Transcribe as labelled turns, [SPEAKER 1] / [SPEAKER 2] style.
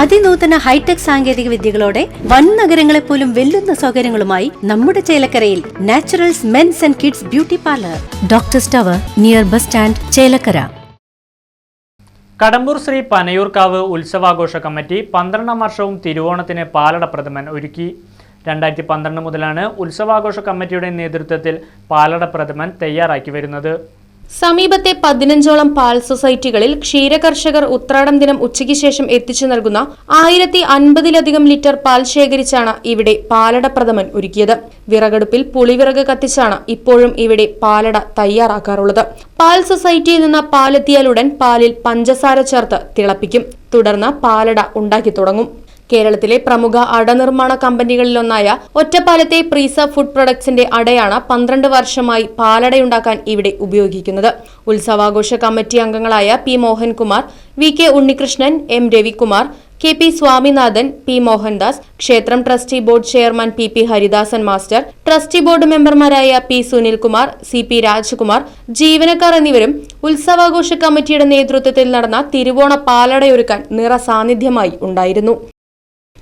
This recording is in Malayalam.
[SPEAKER 1] അതിനൂതന ഹൈടെക് സാങ്കേതിക വിദ്യകളോടെ വൻ നഗരങ്ങളെ പോലും വെല്ലുന്ന സൗകര്യങ്ങളുമായി നമ്മുടെ ചേലക്കരയിൽ Naturals men's and kids beauty parlour. Doctor സ്റ്റവർ near bus stand Chelakkara.
[SPEAKER 2] Kadampoor Shri Panayoorkavu ഉത്സവാഘോഷ committee പന്ത്രണ്ടാം വർഷവും തിരുവോണത്തിന് പാലട പ്രഥമൻ ഒരുക്കി. രണ്ടായിരത്തി പന്ത്രണ്ട് മുതലാണ് ഉത്സവാഘോഷ കമ്മിറ്റിയുടെ നേതൃത്വത്തിൽ പാലട പ്രഥമൻ തയ്യാറാക്കി വരുന്നത്.
[SPEAKER 3] സമീപത്തെ പതിനഞ്ചോളം പാൽ സൊസൈറ്റികളിൽ ക്ഷീരകർഷകർ ഉത്രാടം ദിനം ഉച്ചയ്ക്ക് ശേഷം എത്തിച്ചു നൽകുന്ന ആയിരത്തി അൻപതിലധികം ലിറ്റർ പാൽ ശേഖരിച്ചാണ് ഇവിടെ പാലട പ്രഥമൻ ഒരുക്കിയത്. വിറകടുപ്പിൽ പുളിവിറക് കത്തിച്ചാണ് ഇപ്പോഴും ഇവിടെ പാലട തയ്യാറാക്കാറുള്ളത്. പാൽ സൊസൈറ്റിയിൽ നിന്ന് പാലെത്തിയാലുടൻ പാലിൽ പഞ്ചസാര ചേർത്ത് തിളപ്പിക്കും. തുടർന്ന് പാലട ഉണ്ടാക്കി തുടങ്ങും. കേരളത്തിലെ പ്രമുഖ അടനിർമ്മാണ കമ്പനികളിലൊന്നായ ഒറ്റപ്പാലത്തെ പ്രീസ ഫുഡ് പ്രൊഡക്ട്സിന്റെ അടയാണ് പന്ത്രണ്ട് വർഷമായി പാലടയുണ്ടാക്കാൻ ഇവിടെ ഉപയോഗിക്കുന്നത്. ഉത്സവാഘോഷ കമ്മിറ്റി അംഗങ്ങളായ P Mohankumar V K Unnikrishnan M Ravikumar K P Swaminathan P Mohandas ക്ഷേത്രം trustee board chairman P P Haridasan master trustee board മെമ്പർമാരായ P Sunilkumar C P Rajkumar ജീവനക്കാർ എന്നിവരും ഉത്സവാഘോഷ കമ്മിറ്റിയുടെ നേതൃത്വത്തിൽ നടന്ന തിരുവോണ പാലടയൊരുക്കാൻ നിറസാന്നിധ്യമായി ഉണ്ടായിരുന്നു.